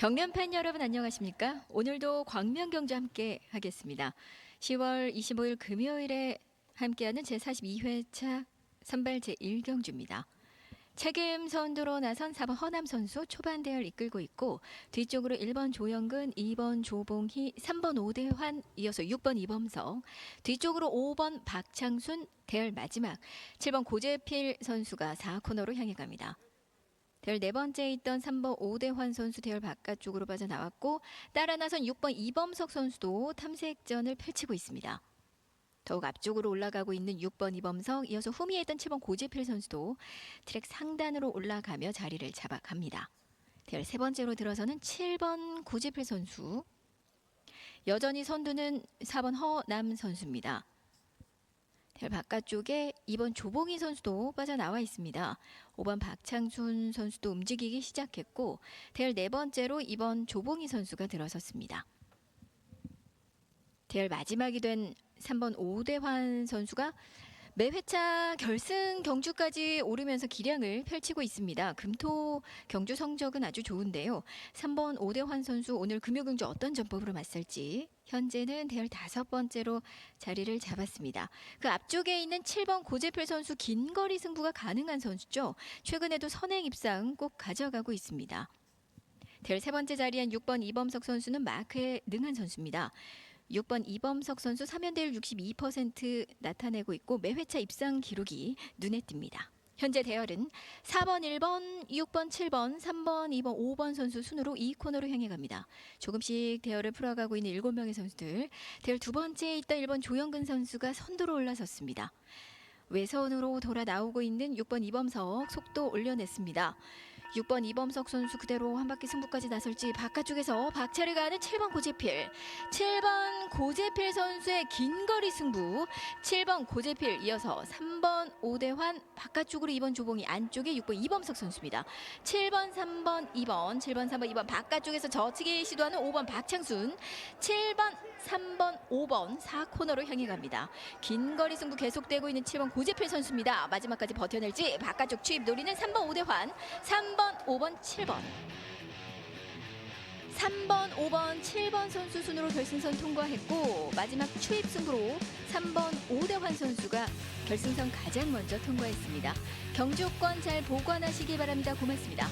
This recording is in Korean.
경연 팬 여러분 안녕하십니까? 오늘도 광명경주 함께 하겠습니다. 10월 25일 금요일에 함께하는 제42회차 선발 제1경주입니다. 책임 선두로 나선 4번 허남 선수 초반 대열 이끌고 있고 뒤쪽으로 1번 조영근, 2번 조봉희, 3번 오대환, 이어서 6번 이범석, 뒤쪽으로 5번 박창순, 대열 마지막 7번 고재필 선수가 4코너로 향해 갑니다. 대열 네 번째 있던 3번 오대환 선수 대열 바깥쪽으로 빠져나왔고 따라 나선 6번 이범석 선수도 탐색전을 펼치고 있습니다. 더욱 앞쪽으로 올라가고 있는 6번 이범석 이어서 후미에 있던 7번 고재필 선수도 트랙 상단으로 올라가며 자리를 잡아갑니다. 대열 세 번째로 들어서는 7번 고재필 선수 여전히 선두는 4번 허남 선수입니다. 대열 바깥쪽에 2번 조봉희 선수도 빠져나와 있습니다. 5번 박창순 선수도 움직이기 시작했고 대열 네 번째로 2번 조봉희 선수가 들어섰습니다. 대열 마지막이 된 3번 오대환 선수가 매 회차 결승 경주까지 오르면서 기량을 펼치고 있습니다. 금토 경주 성적은 아주 좋은데요. 3번 오대환 선수 오늘 금요경주 어떤 전법으로 맞설지 현재는 대열 다섯 번째로 자리를 잡았습니다. 그 앞쪽에 있는 7번 고재필 선수 긴 거리 승부가 가능한 선수죠. 최근에도 선행 입상 꼭 가져가고 있습니다. 대열 세 번째 자리엔 6번 이범석 선수는 마크에 능한 선수입니다. 6번 이범석 선수 3연대율 62% 나타내고 있고 매회차 입상 기록이 눈에 띕니다. 현재 대열은 4번, 1번, 6번, 7번, 3번, 2번, 5번 선수 순으로 2코너로 향해 갑니다. 조금씩 대열을 풀어가고 있는 7명의 선수들. 대열 두 번째에 있던 1번 조영근 선수가 선두로 올라섰습니다. 외선으로 돌아 나오고 있는 6번 이범석 속도 올려냈습니다. 6번 이범석 선수 그대로 한 바퀴 승부까지 나설지 바깥쪽에서 박차를 가는 7번 고재필. 7번 고재필 선수의 긴 거리 승부. 7번 고재필 이어서 3번 오대환 바깥쪽으로 2번 조봉이 안쪽에 6번 이범석 선수입니다. 7번 3번 2번 7번 3번 2번 바깥쪽에서 저치기 시도하는 5번 박창순. 7번 3번 5번 4코너로 향해 갑니다. 긴 거리 승부 계속되고 있는 7번 고재필 선수입니다. 마지막까지 버텨낼지 바깥쪽 추입 노리는 3번 오대환 3번 5번 7번 3번, 5번, 7번 선수 순으로 결승선 통과했고 마지막 추입 승부로 3번 오대환 선수가 결승선 가장 먼저 통과했습니다. 경주권 잘 보관하시기 바랍니다. 고맙습니다.